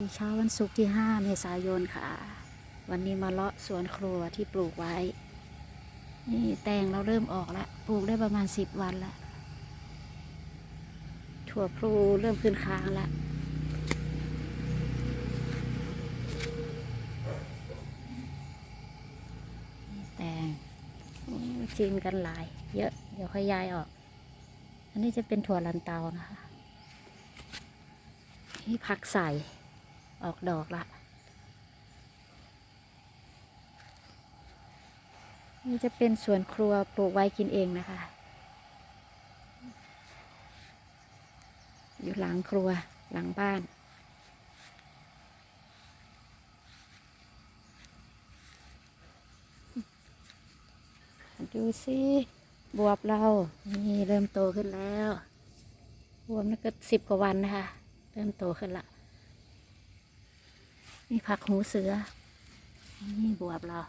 เช้าวันศุกร์ที่ 5 เมษายนค่ะ วันนี้มาเลาะสวนครัวที่ปลูกไว้ นี่แตงเราเริ่มออกแล้ว ปลูกได้ประมาณ 10 วันแล้ว ถั่วพลูเริ่มขึ้นค้างแล้วนี่แตงโอ้จีนกันหลาย เยอะ เดี๋ยวค่อยย้ายออก อันนี้จะเป็นถั่วลันเตานะคะ นี่ผักใส่ ออกดอกละนี่จะเป็นสวนครัวปลูกไว้กินเองนะคะ อยู่หลังครัวหลังบ้านดูสิบวบเรา นี่เริ่มโตขึ้นแล้ว บวบนี่ก็สิบกว่าวันนะคะ เริ่มโตขึ้นละ นี่ผักหูเสือ นี่บวบเรา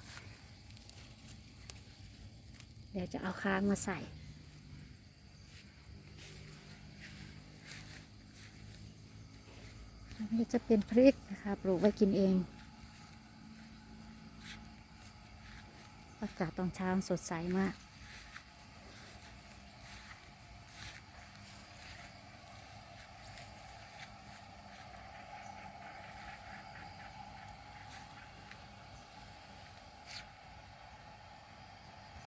เดี๋ยวจะเอาค้างมาใส่นนี้จะเป็นพริกนะคะปลูกไว้กินเองอากาศตอนเช้าสดใสมาก